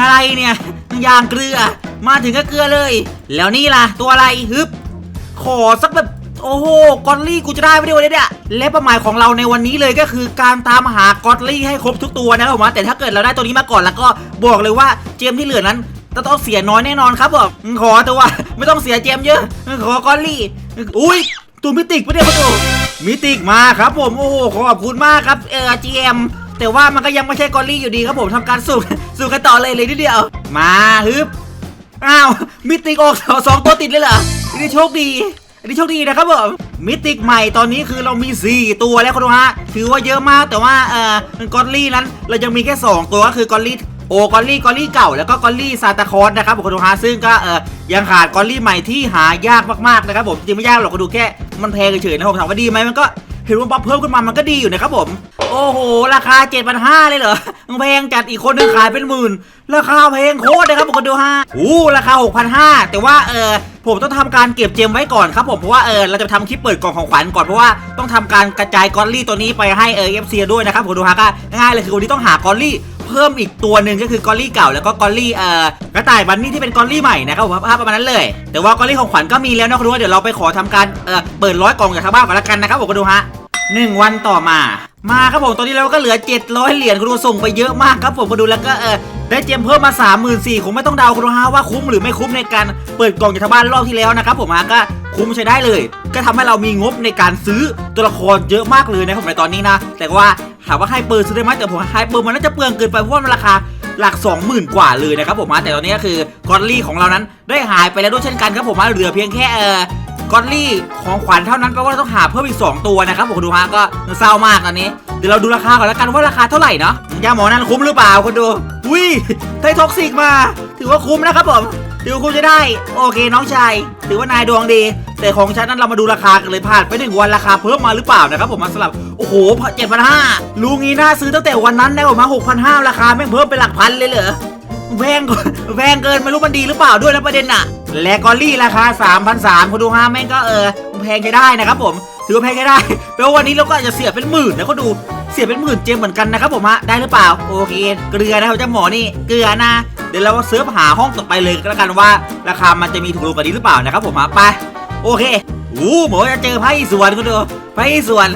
อะไรเนี่ยยางเกลือ มาถึงก็เกลือเลย แล้วนี่ล่ะ ตัวอะไรฮึบ ขอสักแบบโอ้โหกอตลี่กูจะได้ไม่ได้วันนี้เนี่ยและเป้าหมายของเราในวันนี้เลยก็คือการตามหากอตลี่ให้ครบทุกตัวนะครับผมแต่ถ้าเกิดเราได้ตัวนี้มาก่อนแล้วก็บอกเลยว่าเจมที่เหลือนั้นจะต้องเสียน้อยแน่นอนครับผมขอแต่ว่าไม่ต้องเสียเจมเยอะ ขอกอตลี่ อุ้ยตัวมิติกไม่ได้ประตูมิติกมาครับผมโอ้โหขอบคุณมากครับเออเจม แต่ว่ามันก็ยังไม่ใช่กอตลี่อยู่ดีครับผมทำการสู้สู้กันต่อเลยเลยทีเดียว มาฮึบอ้าวมิติกออกสองสองตัวติดเลยเหรออันนี้โชคดีอันนี้โชคดีนะครับผมมิติกใหม่ตอนนี้คือเรามี 4 ตัวแล้วคุณดูฮะถือว่าเยอะมากแต่ว่าเอ่อกอลลี่นั้นเรายังมีแค่ 2 ตัวก็คือกอลลี่โอกอลลี่กอลลี่เก่าแล้วก็กอลลี่ซาตาคอสนะครับผมคุณดูฮะซึ่งก็เอ่อยังขาดกอลลี่ใหม่ที่หายากมากๆนะครับผมจริงไม่ยากหรอกก็ดูแค่มันแพงเฉยๆนะผมถามว่าดีไหมมันก็ เห็นว่าบัฟเพิ่มขึ้นมามันก็ดีอยู่นะครับผม โอ้โห ราคา 7 5 0 0 เลยเหรอแพงจัดอีกคนนึงขายเป็นหมื่น ราคาแพงโคตรนะครับผมก็ดูฮะอู้ราคา 6,500 แต่ว่าเออผมต้องทำการเก็บเจมไว้ก่อนครับผมเพราะว่าเออเราจะทำคลิปเปิดกล่องของขวัญก่อนเพราะว่าต้องทำการกระจายกอลลี่ตัวนี้ไปให้เออเอฟซีด้วยนะครับผมดูฮะก็ง่ายเลยคือวันนี้ต้องหากอลลี่เพิ่มอีกตัวหนึ่งก็คือกอลลี่เก่าแล้วก็กอลลี่เอ่อ ระต่ายบันนี่ที่เป็นกอลลี่ใหม่นะครับผมภาพประมาณนั้นเลย แต่ว่ากอลลี่ของขวัญก็มีแล้วนะคุณดูว่าเดี๋ยวเราไปขอทำการเออเปิดร้อยกล่องจากทางบ้านก่อนละกันนะครับผมก็ดูฮะหนึ่งวันต่อมา มาครับผมตอนนี้เราก็เหลือ 700 เหรียญคุณดูส่งไปเยอะมากครับผมก็ดูแล้วก็เออได้เจมเพิ่มมา 34,000คงไม่ต้องเดาคุณดูฮะว่าคุ้มหรือไม่คุ้มในการเปิดกล่องจากทางบ้านรอบที่แล้วนะครับผมฮะก็คุ้มใช้ได้เลย ก็ทำให้เรามีงบในการซื้อตัวละครเยอะมากเลยนะครับผมในตอนนี้นะ แต่ว่าถามว่าให้เปิดซื้อได้ไหมแต่ผมให้เปิดมันน่าจะเปลืองเกินไปเพราะว่ามันราคา หลัก 20,000 กว่าเลยนะครับผมฮะแต่ตอนนี้ก็คือกอตลี่ของเรานั้นได้หายไปแล้วด้วยเช่นกันครับผมฮะเหลือเพียงแค่เออกอตลี่ของขวัญเท่านั้นแปลว่าเราต้องหาเพิ่มอีก 2 ตัวนะครับผมดูฮะก็เศร้ามากตอนนี้เดี๋ยวเราดูราคาก่อนแล้วกันว่าราคาเท่าไหร่เนาะยาหมอนั้นคุ้มหรือเปล่าคนดูอุ้ยไทท็อกซิกมา ถือว่าคุ้มนะครับผม ถือคุ้มจะได้ โอเคน้องชาย ถือว่านายดวงดี แต่ของฉันนั้นเรามาดูราคากันเลยผ่านไปหนึ่งวันราคาเพิ่มมาหรือเปล่านะครับผมมาสลับ โอ้โหเจ็ดพันห้าลุงงี้น่าซื้อตั้งแต่วันนั้นได้ออกมาหกพันห้าราคาแม่งเพิ่มเป็นหลักพันเลยเหรอแพงกว่าแพงเกินไม่รู้มันดีหรือเปล่าด้วยนะประเด็นน่ะและกอลี่ราคา3,300คุณดูฮะแม่งก็เออแพงใช้ได้นะครับผม ถือว่าแพงใช้ได้แปลว่าวันนี้เราก็อาจจะเสียเป็นหมื่นนะก็ดู เสียเป็นหมื่นเจมเหมือนกันนะครับผมฮะได้หรือเปล่าโอเค เกลือนะครับเจ้าหมอนี่เกลือนะ เดี๋ยวเราเสิร์ฟหาห้องต่อไปเลยก็แล้วกันว่า ราคามันจะมีถูกลงกว่านี้หรือเปล่านะครับผมฮะไปโอเคโอ้หมอจะเจอไพ่สวนคุณดูไพ่สวน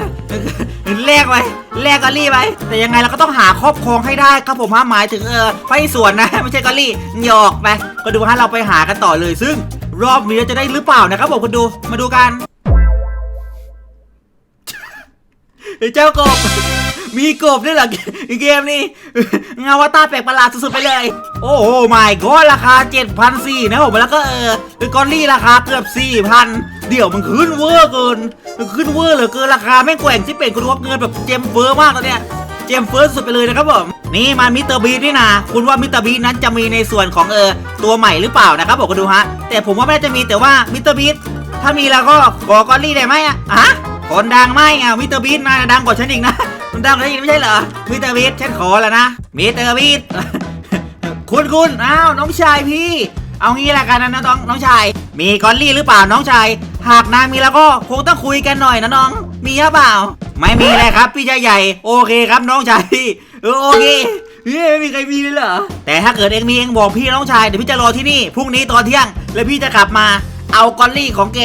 แลกไปแลกกอลลี่ไปแต่ยังไงเราก็ต้องหาครอบครองให้ได้ครับผมฮะหมายถึงเออไพ่สวนนะ ไม่ใช่กอลลี่หยอกไปก็ดูฮะเราไปหากันต่อเลยซึ่ง รอบนี้จะได้หรือเปล่านะครับผมคุณดูมาดูกันเฮ้เจ้ากบ มีกบด้วยเหรอเกมนี้เงาวตาแปลกประหลาดสุดๆไปเลย โอ้โหไม่ก็ราคา 7,400นะผมแล้วก็เออเป็นกอลลี่ราคาเกือบ 4,000 เดี๋ยวมันขึ้นเวอร์เกินมันขึ้นเวอร์เหลือเกินราคาแม่งแกว่งที่เป็นคุณว่าเงินแบบเจมเฟอร์มากตอนเนี้ยเจมเฟิร์สสุดไปเลยนะครับผมนี่มามิสเตอร์บีนี่นะคุณว่ามิสเตอร์บีนั้นจะมีในส่วนของเออตัวใหม่หรือเปล่านะครับบอกกันดูฮะแต่ผมว่าไม่น่าจะมีแต่ว่ามิสเตอร์บีถ้ามีแล้วก็ขอกอลลี่ได้ไหมอะฮะคนดังไหมอะมิสเตอร์บีน่าจะดังกว่าฉันอีกนะ มันดังกว่าฉันอีกไม่ใช่เหรอมิสเตอร์บีฉันขอแล้วนะมิสเตอร์บีคุณคุณอ้าวน้องชายพี่ เอางี้ละกันนะน้องน้องชาย มีกอลลี่หรือเปล่าน้องชาย หากนางมีแล้วก็คงต้องคุยกันหน่อยนะน้อง มีหรือเปล่า ไม่มีเลยครับพี่ชายใหญ่ โอเคครับน้องชายพี่เออโอเคเฮ้ยไม่มีใครมีเลยเหรอ แต่ถ้าเกิดเองมีเองบอกพี่น้องชายเดี๋ยวพี่จะรอที่นี่พรุ่งนี้ตอนเที่ยง แล้วพี่จะกลับมาเอากอลลี่ของแก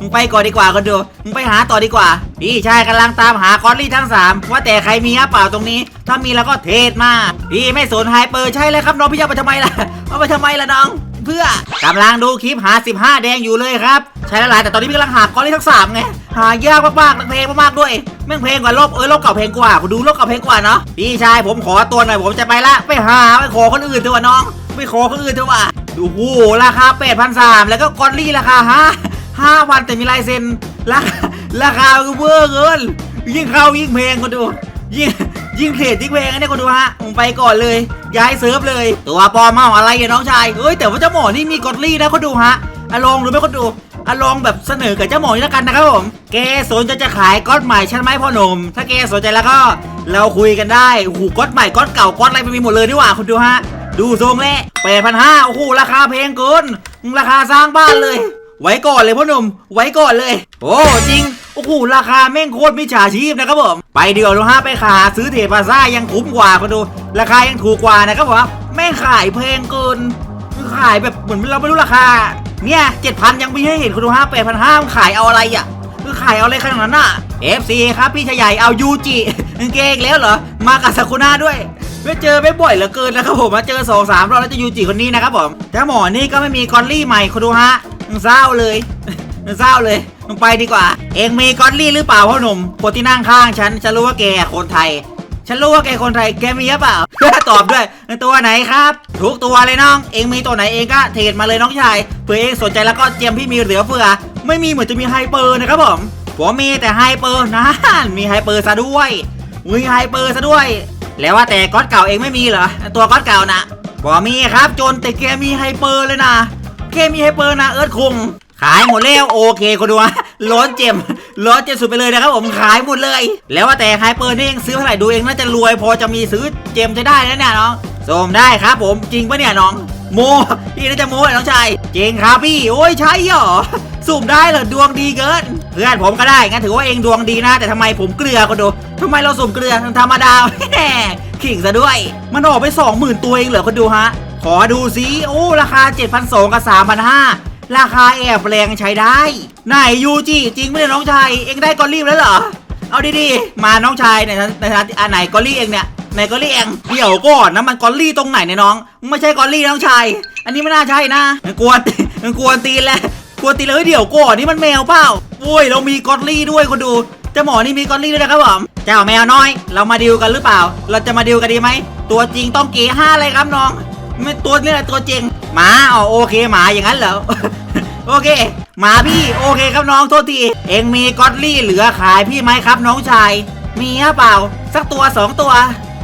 มึงไปก่อนดีกว่าคนดูมึงไปหาต่อดีกว่า พี่ชายกำลังตามหากอลลี่ทั้งสามว่าแต่ใครมีหรือเปล่าตรงนี้ ถ้ามีแล้วก็เทศมาพี่ไม่สนไฮเปอร์ใช่เลยครับน้องพี่จะเอาไปทำไมล่ะเอาไปทำไมล่ะน้อง เพื่อกำลังดูคลิปหา 15 แดงอยู่เลยครับใช่แล้วหลายแต่ตอนนี้พี่กำลังหากอลลี่ทั้งสามไงหายากมากๆนักเพลงมากๆด้วยแม่งเพลงกว่ารอบเออรอบเก่าเพลงกว่าดูรอบเก่าเพลงกว่าเนาะพี่ชายผมขอตัวหน่อยผมจะไปละไปหาไปขอคนอื่นเถอะวะน้องไปขอคนอื่นเถอะวะโอ้โหราคา8,300แล้วก็กอลลี่ราคาฮะ ห้าพันแต่มีลายเซ็นราคาราคาเวอร์เกินยิ่งเข้ายิ่งเพลงคนดู ยิ่งยิ่งเทรดยิ่งเพลงอันนี้คนดูฮะผมไปก่อนเลย ย้ายเซิร์ฟเลย ตัวปอมเมาอะไรอะน้องชายเอ้ยแต่ว่าเจ้าหมอนี่มีกอดลี่นะคนดูฮะอะลองดูไหมคนดูอะลองแบบเสนอกับเจ้าหมอนี่แล้วกันนะครับผมแกสนใจจะขายก๊อตใหม่ใช่ไหมพ่อหนุ่มถ้าแกสนใจแล้วก็ เราคุยกันได้โอ้โหก๊อตใหม่ก๊อตเก่าก๊อตอะไรมันมีหมดเลยดีกว่าคุณดูฮะดูทรงแล้วแปดพันห้าโอ้โหราคาเพลงเกินราคาสร้างบ้านเลย ไว้ก่อนเลยพ่อหนุ่มไว้ก่อนเลย โอ้จริงโอ้โหราคาแม่งโคตรมิจฉาชีพนะครับผมไปเดี๋ยวดูฮะไปขาซื้อเทรดพาซ่ายังคุ้มกว่าคุณดู ราคายังถูกกว่านะครับผมแม่งขายแพงเกินขายแบบเหมือนเราไม่รู้ราคา เนี่ยเจ็ดพันยังไมีให้เห็นคุณดูฮะแปดพันห้าขายเอาอะไรอะคือขายเอาอะไรขนาดนั้นอะ FC ครับพี่ชายใหญ่เอายูจิกางเก่งแล้วเหรอมากับซากุน่าด้วยไม่เจอไม่บ่อยเหลือเกินนะครับผมมาเจอสองสามรอบแล้วจะยูจิคนนี้นะครับผมถ้าหมอนี่ก็ไม่มีกอลลี่ใหม่คุณดูฮะ เศร้าเลยเศร้าเลยมึงไปดีกว่า เองมีกอลลี่หรือเปล่าพ่อหนุ่มคนที่นั่งข้างฉันฉันรู้ว่าแกคนไทย ฉันรู้ว่าแกคนไทยแกมีหรือเปล่าตอบด้วยตัวไหนครับ ทุกตัวเลยน้อง เองมีตัวไหนเองก็เทรดมาเลยน้องชายเผื่อเองสนใจแล้วก็เจียมพี่มีเหลือเฟือ ไม่มีเหมือนจะมีไฮเปอร์นะครับผมผมมีแต่ไฮเปอร์นะมีไฮเปอร์ซะด้วยมีไฮเปอร์ซะด้วย แล้วว่าแต่ก๊อตเก่าเองไม่มีเหรอตัวก๊อตเก่านะผมมีครับจนแต่แกมีไฮเปอร์เลยนะ แกมีไฮเปอร์นะเอิร์ธคง ขายหมดแล้วโอเคคนดูฮะร้อนเจมร้อนเจมสุดไปเลยนะครับผมขายหมดเลย แล้วว่าแต่ไฮเปอร์นี่เองซื้อเท่าไหร่ดูเองน่าจะรวยพอจะมีซื้อเจมจะได้แล้วเนี่ยน้องส่งได้ครับผมจริงปะเนี่ยน้อง โมพี่น่าจะโมเหรอน้องชายจริงครับพี่โอ้ยใช่เหรอสุ่มได้เหรอดวงดีเกินเพื่อนผมก็ได้งั้นถือว่าเองดวงดีนะ แต่ทำไมผมเกลือก็ดูทำไมเราสุ่มเกลือธรรมดาแหมขิงซะด้วย มันออกไป 20,000 ตัวเองเหรอคนดูฮะ ขอดูสิโอ้ราคา 7,200 กับ 3,500 ราคาแอบแรงใช้ได้ ไหนยูจิจริงไมเนี่น้องชาย เอ็งได้กอลลี่แล้วเหรอ เอาดีๆ มาน้องชายในในฐานะอันไหนกอลลี่เองเนี่ยไหนกอลลี่เองเดี๋ยวก่อนนะมันกอลลี่ตรงไหนเนี่ยน้อง ไม่ใช่กอลลี่น้องชาย อันนี้ไม่น่าใช่นะมันกวนมันกวนตีนแหละกวนตีนเลยเดี๋ยวก่อนนี่มันแมวเปล่าโอ้ยเรามีกอลลี่ด้วยคนดูเจ้าหมอนี่มีกอลลี่ด้วยนะครับผมเจ้าแมวน้อย เรามาดิวกันหรือเปล่า เราจะมาดิวกันดีไหมตัวจริงต้องเก๋ห้าเลยครับน้อง ไม่ตัวนี่แหละตัวจริงหมาอ๋อโอเคหมาอย่างนั้นเหรอ โอเค หมาพี่โอเคครับน้องโทษที เองมีก็อตลี่เหลือขายพี่ไหมครับน้องชาย มีหรือเปล่า สักตัวสองตัว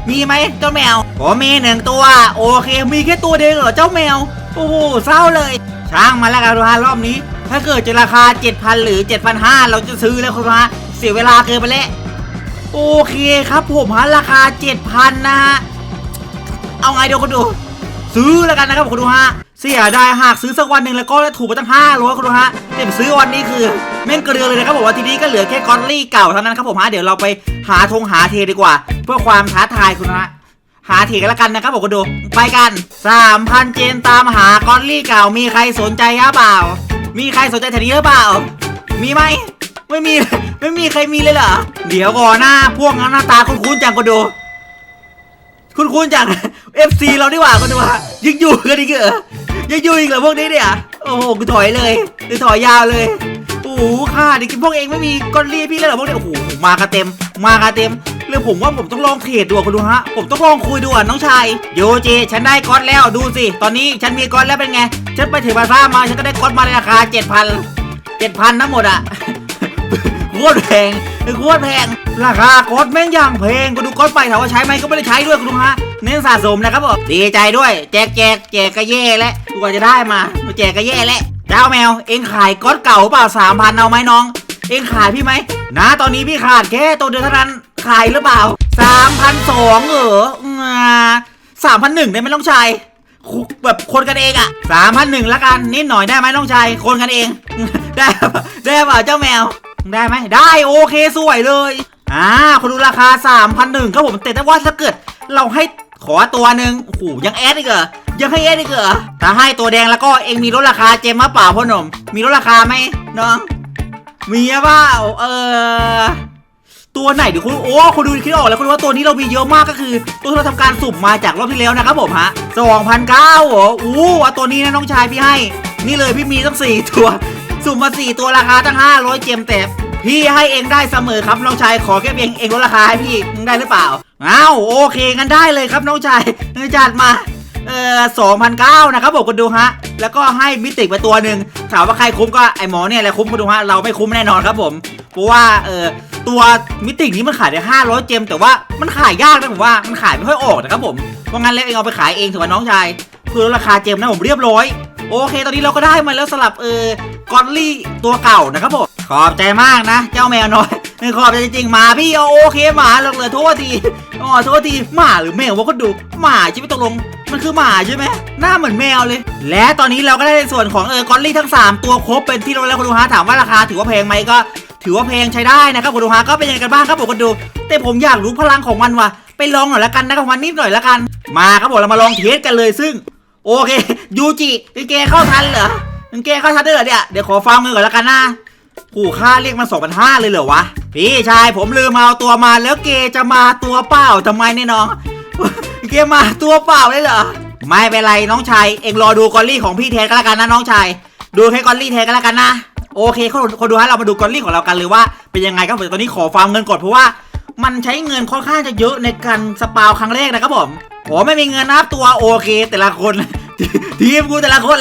มีไหมเจ้าแมวผมมีหนึ่งตัว โอเค มีแค่ตัวเดียวเหรอเจ้าแมว โอ้โหเศร้าเลยช่างมาแล้วกันทุกท่านรอบนี้ ถ้าเกิดจะราคา 7,000 หรือ 7,500 เราจะซื้อแล้วคุณฮะเสียเวลาเกินไปแล้วโอเคครับผมฮะราคา 7,000 นะฮะ เอาไงเดี๋ยวคุณดู ซื้อแล้วกันนะครับคุณดูฮะเสียได้หากซื้อสักวันหนึ่งแล้วก็ถูกไปตั้งห้าร้อยคุณดูฮะเต็มซื้อวันนี้คือแม่งเกลือเลยนะครับผมว่าทีนี้ก็เหลือแค่กอลลี่เก่าเท่านั้นครับผมฮะเดี๋ยวเราไปหาธงหาเทดีกว่า เพื่อความท้าทายคุณฮะหาเทกันแล้วกันนะครับผมคุณดูไปกัน 3,000 เจนตามหากอลลี่เก่า มีใครสนใจหรือเปล่า มีใครสนใจแถวนี้หรือเปล่า มีไหมไม่มีไม่มีใครมีเลยเหรอเดี๋ยวก่อนหน้าพวกนั้นหน้าตาคุ้นๆจังก็ดู คุณคุณจาก FC เราดีกว่าก็ดูว่ายังอยู่กันอีกเหรอยังอยู่อีกเหรอพวกนี้เนี่ยโอ้โหกูถอยเลยกูถอยยาวเลยโอ้โหค่ะดิพวกเองไม่มีก้อนเรียพี่แล้วเหรอพวกนี้โอ้โหมากันเต็ม มากันเต็มเลยผมว่าผมต้องลองเทรดดูคุณดูฮะผมต้องลองคุยดูอะน้องชายโยเจฉันได้ก้อนแล้วดูสิตอนนี้ฉันมีก้อนแล้วเป็นไงฉันไปถือมาซ่ามาฉันก็ได้ก้อนมาในราคาเจ็ดพันเจ็ดพันทั้งหมดอะ โคตรแพงโคตรแพง ราคาโคตรแม่งอย่างแพงกูดูก้อนไปถามว่าใช้ไหมก็ไม่ได้ใช้ด้วยกูดูฮะเน้นสะสมนะครับผมดีใจด้วย แจกแจกแจกก็แย่แล้วกว่าจะได้มาแจกก็แย่แล้วเจ้าแมว เอ็งขายก้อนเก่าเปล่าสามพันเอาไหมน้อง เอ็งขายพี่ไหมนะตอนนี้พี่ขาดแค่ตัวเดียวเท่านั้นขายหรือเปล่าสามพันสองเหรอสามพันหนึ่งได้ไหมน้องชายแบบคนกันเองอะสามพันหนึ่งละกันนิดหน่อยได้ไหมน้องชายคนกันเอง ได้ได้ป่ะเจ้าแมว ได้ไหมได้โอเคสวยเลยอ่าคุณดูราคา 3 0 0 1ครับผมแต่ถ้าว่าถ้าเกิดเราให้ขอตัวหนึ่งโอ้โหยังแอดอีกเหรอยังให้แอดอีกเหรอถ้าให้ตัวแดงแล้วก็เองมีลดราคาเจมมาเปล่าพ่อหนุ่มมีลดราคาไหมน้องมีอเปล่าเออตัวไหนเดี๋ยวคุณโอ้คุณดูคิดออกแล้วคุณว่าตัวนี้เรามีเยอะมากก็คือ ตัวที่เราทำการสุ่มมาจากรอบที่แล้วนะครับผมฮะสองพันเก้าเหรออู้ว่าตัวนี้นะน้องชายพี่ให้ นี่เลยพี่มีตั้งสี่ตัว สุ่มมาสี่ตัวราคาตั้งห้าร้อยเจมแต่พี่ให้เองได้เสมอครับน้องชายขอแค่เพียงเองลดราคาให้พี่มึงได้หรือเปล่าอ้าวโอเคงั้นได้เลยครับน้องชายจัดมาเอ่อสองพันเก้านะครับบอกกันดูฮะ แล้วก็ให้มิติไปตัวหนึ่งถามว่าใครคุ้มก็ไอหมอเนี่ยแหละคุ้มกันดูฮะ เราไม่คุ้มแน่นอนครับผม เพราะว่าเอ่อตัวมิตินี้มันขายได้ห้าร้อยเจม แต่ว่ามันขายยากนะผมว่ามันขายไม่ค่อยออกนะครับผม เพราะงั้นแล้วเองเอาไปขายเองถือว่าน้องชายเพื่อราคาเจมนะผมเรียบร้อย โอเค ตอนนี้เราก็ได้มาแล้วสลับเออกอลลี่ตัวเก่านะครับผม ขอบใจมากนะ เจ้าแมวน้อยขอบใจจริงๆหมาพี่เอาโอเคหมาเหลยโทษทีอ๋อโทษทีหมาหรือแมววะก็ดูหมาใช่ไหมตกลง มันคือหมาใช่ไหมหน้าเหมือนแมวเลย และตอนนี้เราก็ได้ในส่วนของเออกอลลี่ทั้ง 3 ตัวครบเป็นที่เราแล้วคุณดูฮะถามว่าราคาถือว่าแพงไหมก็ถือว่าแพงใช้ได้นะครับคุณดูฮะก็เป็นยังไงกันบ้างครับผมคุณดู แต่ผมอยากรู้พลังของมันว่ะไปลองหน่อยละกันนะครับวันนี้หน่อยละกัน มาครับผมเรามาลองเทสกันเลยซึ่ง โอเคยูจิเกเข้าทันเหรอกางเกเข้าทันด้วยเหรอเนี่ยเดี๋ยวขอฟังมือก่อนละกันนะกูค่าเรียกมันสองพันห้าเลยเหรอวะพี่ชายผมลืมเอาตัวมาแล้วเกจะมาตัวเปล่าทำไมเนี่ยน้องเกมาตัวเปล่าเลยเหรอไม่เป็นไรน้องชายเองรอดูกอลลี่ของพี่แทนก็แล้วกันนะน้องชายดูแค่กอลลี่แทนก็แล้วกันนะโอเคคนคนดูฮะเรามาดูกอลลี่ของเรากันเลยว่าเป็นยังไงครับผมตอนนี้ขอฟาร์มเงินก่อนเพราะว่า มันใช้เงินค่อนข้างจะเยอะในการสปาวครั้งแรกนะครับผม ผมไม่มีเงินนับตัวโอเค แต่ละคน ทีมกูแต่ละคน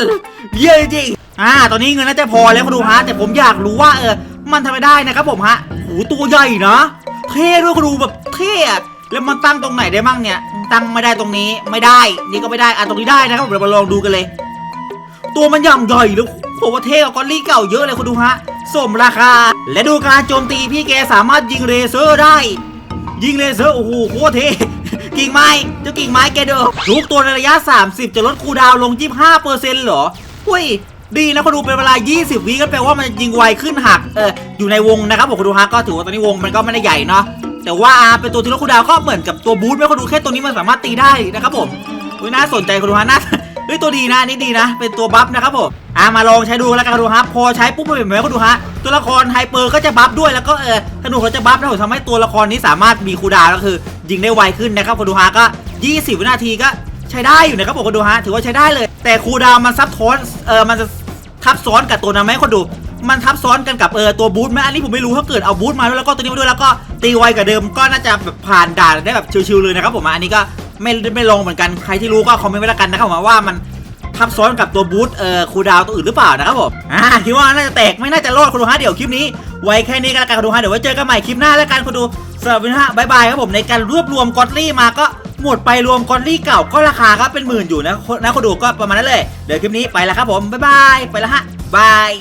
เยอะจริงอ่าตอนนี้เงินน่าจะพอแล้วคนดูฮะ แต่ผมอยากรู้ว่าเออมันทำไมได้นะครับผมฮะโหตัวใหญ่นะเท่ด้วยคนดูแบบเท่แล้วมันตั้งตรงไหนได้มั่งเนี่ย ตั้งไม่ได้ตรงนี้ไม่ได้ นี่ก็ไม่ได้อะตรงนี้ได้นะครับผมเรามาลองดูกันเลย ตัวมันย่ำใหญ่แล้วผมว่าเท่กว่ากอลลี่เก่าเยอะเลยคุณดูฮะสมราคา และดูการโจมตีพี่แกสามารถยิงเลเซอร์ได้ ยิงเลเซอร์โอ้โหโคตรเท่ กิ่งไม้เจ้ากิ่งไม้แกเด้อทุกตัวในระยะ 30 จะลดคูดาวลง 25%เหรอหุ้ยดีนะคนดูเป็นเวลา 20 วิก็แปลว่ามันยิงไวขึ้นหักเอออยู่ในวงนะครับผมคนดูฮะก็ถือว่าตอนนี้วงมันก็ไม่ได้ใหญ่เนาะแต่ว่าอาเป็นตัวที่ลดคูดาวก็เหมือนกับตัวบูทไม่คนดูแค่ตัวนี้มันสามารถตีได้นะครับผมอุ้ยน่าสนใจคนดูฮะน่า เฮ้ยตัวดีนะนี่ดีนะ เป็นตัวบัฟนะครับผมอ่ามาลองใช้ดูแล้วกันคุณดูฮะพอใช้ปุ๊บมันเป็นแบบนี้คุณดูฮะตัวละครไฮเปอร์ก็จะบัฟด้วยแล้วก็เออธนูเขาจะบัฟแล้วผมทำให้ตัวละครนี้สามารถมีคูดาวก็คือ ยิงได้ไวขึ้นนะครับคุณดูฮะก็ 20 วินาทีก็ใช้ได้อยู่นะครับผมคุณดูฮะถือว่าใช้ได้เลย แต่คูดาวมันซับซ้อนเออมันจะทับซ้อนกับตัวนั้นไหมคนดูมันทับซ้อนกันกับเออตัวบูทไหมอันนี้ผมไม่รู้ถ้าเกิดเอาบูทมาด้วยแล้วก็ตัวนี้มาด้วยแล้วก็ตีไวกว่าเดิมก็น่าจะแบบผ่านด่านได้แบบชิวๆเลยนะครับผมอันนี้ก็ ไม่ไม่ลงเหมือนกันใครที่รู้ก็คอมเมนต์ไว้แล้วกันนะครับผมว่ามันทับซ้อนกับตัวบูทเอ่อคูดาวตัวอื่นหรือเปล่านะครับผมอ่าคิดว่าน่าจะแตกไม่น่าจะรอดคุณดูฮะเดี๋ยวคลิปนี้ ไว้แค่นี้กันละกันคุณดูฮะเดี๋ยวไว้เจอกันใหม่คลิปหน้าแล้วกันคุณดูสำหรับวันนี้ฮะบายบายครับผมในการรวบรวมกอตลี่มาก็หมดไปรวมกอตลี่เก่าก็ราคาก็เป็นหมื่นอยู่นะนะคุณดูก็ประมาณนั้นเลยเดี๋ยวคลิปนี้ไปแล้วครับผมบายบายไปแล้วฮะบาย